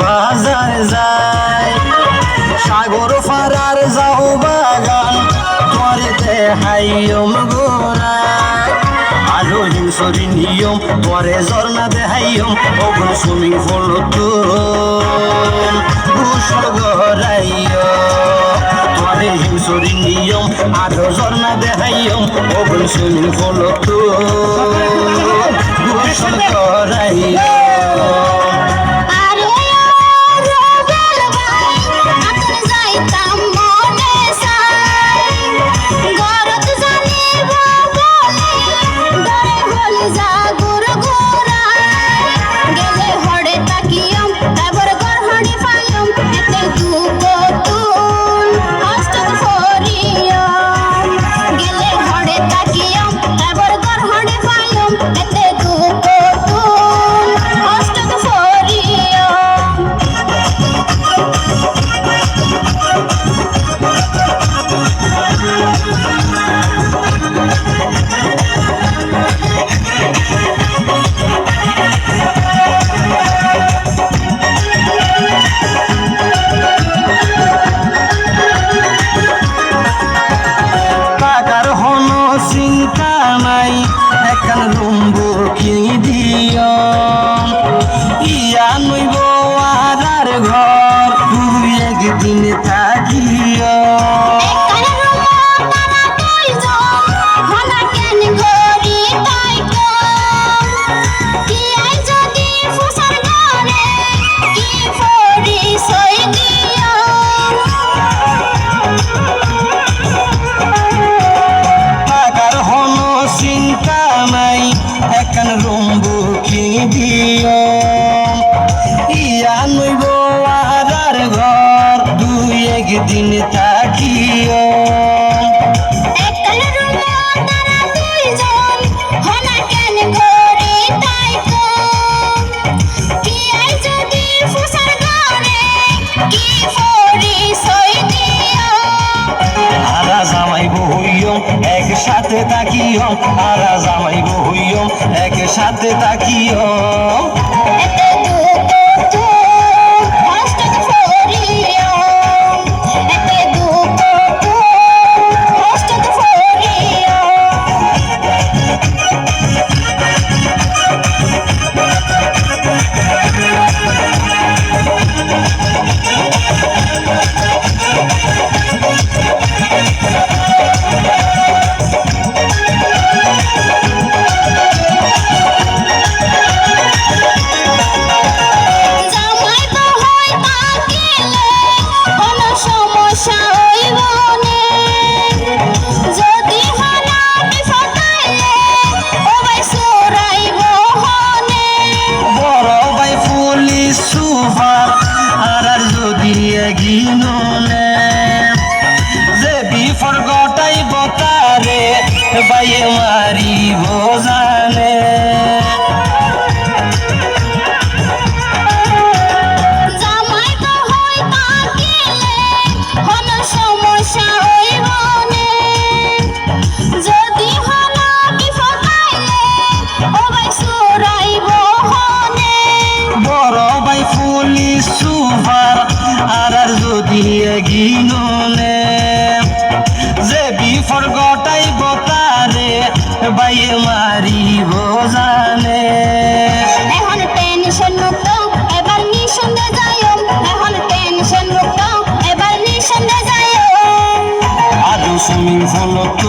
বাজায় যায়। সাগর ফারার যাও বাগান, পরেতে হাইয়ম গোরা। আলো হিংসরি নিয়ম, পরে ঝর্ণা দেহাইয়ম অগুন সুমি ফল তো ঘুষল গরাইয় পরে ঘর তুই একদিন তা হও আর জামাই বউ হইও একসাথে তাকিও। Yeah. গিনলে যে বিফর গটাই তারে বাই মারিব জানে। এখন টেনশন মুক্ত এবার নিঃসন্দেহ যায় এখন টেনশন মুক্ত এবার নিঃসন্দেহ যায় আদু সুমিং ফলত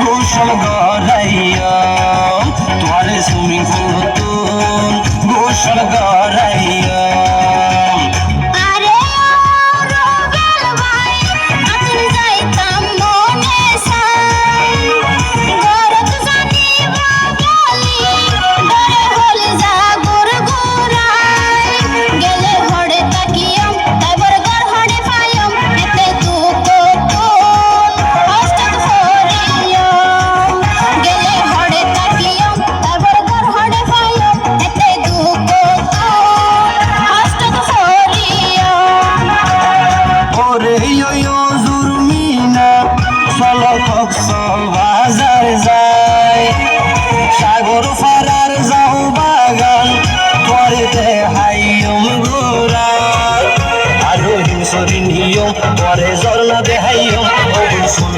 গোসল গড়াইয়া তোমার সুমিং ফলত গোসল